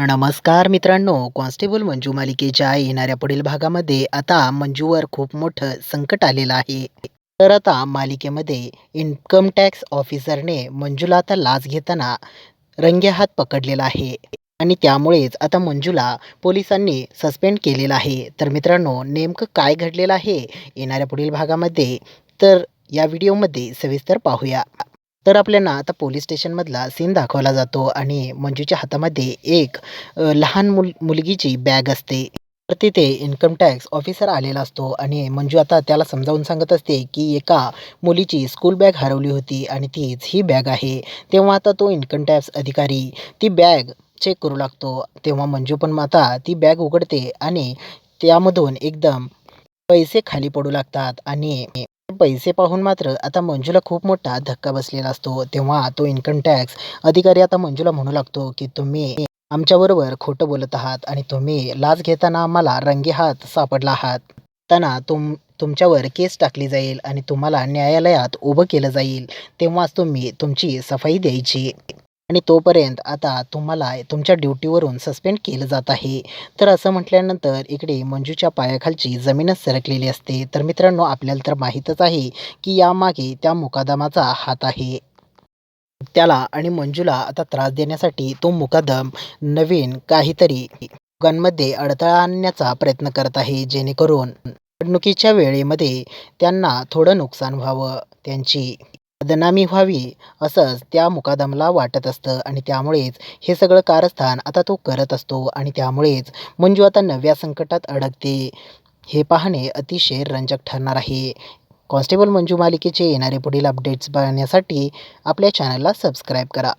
नमस्कार मित्रांनो कॉन्स्टेबल मंजू मालिकेच्या येणाऱ्या पुढील भागामध्ये आता मंजूवर खूप मोठं संकट आलेलं आहे. तर आता मालिकेमध्ये इन्कम टॅक्स ऑफिसरने मंजूला आता लाच घेताना रंगेहात पकडलेला आहे. आणि त्यामुळेच आता मंजूला पोलिसांनी सस्पेंड केलेलं आहे. तर मित्रांनो नेमकं काय घडलेलं आहे येणाऱ्या पुढील भागामध्ये? तर या व्हिडिओमध्ये सविस्तर पाहूया. तर आपल्याला आता पोलीस स्टेशनमधला सीन दाखवला जातो आणि मंजूच्या हातामध्ये एक अ, लहान मुल मुलगीची बॅग असते. तर तिथे इन्कम टॅक्स ऑफिसर आलेला असतो आणि मंजू आता त्याला समजावून सांगत असते की एका मुलीची स्कूल बॅग हरवली होती आणि तीच ही बॅग आहे. तेव्हा आता तो इन्कम टॅक्स अधिकारी ती बॅग चेक करू लागतो. तेव्हा मंजू पण आता ती बॅग उघडते आणि त्यामधून एकदम पैसे खाली पडू लागतात आणि पैसे पाहून मात्र आता मंजूला खूप मोठा धक्का बसलेला असतो. तेव्हा तो इन्कम टॅक्स अधिकारी आता मंजूला म्हणू लागतो की तुम्ही आमच्याबरोबर खोटं बोलत आहात आणि तुम्ही लाच घेताना आम्हाला रंगेहात सापडला आहात. त्यांना तुम तुमच्यावर केस टाकली जाईल आणि तुम्हाला न्यायालयात उभं केलं जाईल. तेव्हाच तुम्ही तुमची सफाई द्यायची. आणि तोपर्यंत आता तुम्हाला तुमच्या ड्युटीवरून सस्पेंड केलं जात आहे. तर असं म्हटल्यानंतर इकडे मंजूच्या पायाखालची जमीनच सरकलेली असते. तर मित्रांनो आपल्याला तर माहीतच आहे की यामागे त्या मुकादमाचा हात आहे. त्याला आणि मंजूला आता त्रास देण्यासाठी तो मुकादम नवीन काहीतरी लोकांमध्ये अडथळा आणण्याचा प्रयत्न करत आहे. जेणेकरून निवडणुकीच्या वेळेमध्ये त्यांना थोडं नुकसान व्हावं. त्यांची बदनामी व्हावी असंच त्या मुकादमला वाटत असतं. आणि त्यामुळेच हे सगळं कारस्थान आता तो करत असतो. आणि त्यामुळेच मंजू आता नव्या संकटात अडकते. हे पाहणे अतिशय रंजक ठरणार आहे. कॉन्स्टेबल मंजू मालिकेचे येणारे पुढील अपडेट्स पाहण्यासाठी आपल्या चॅनलला सबस्क्राईब करा.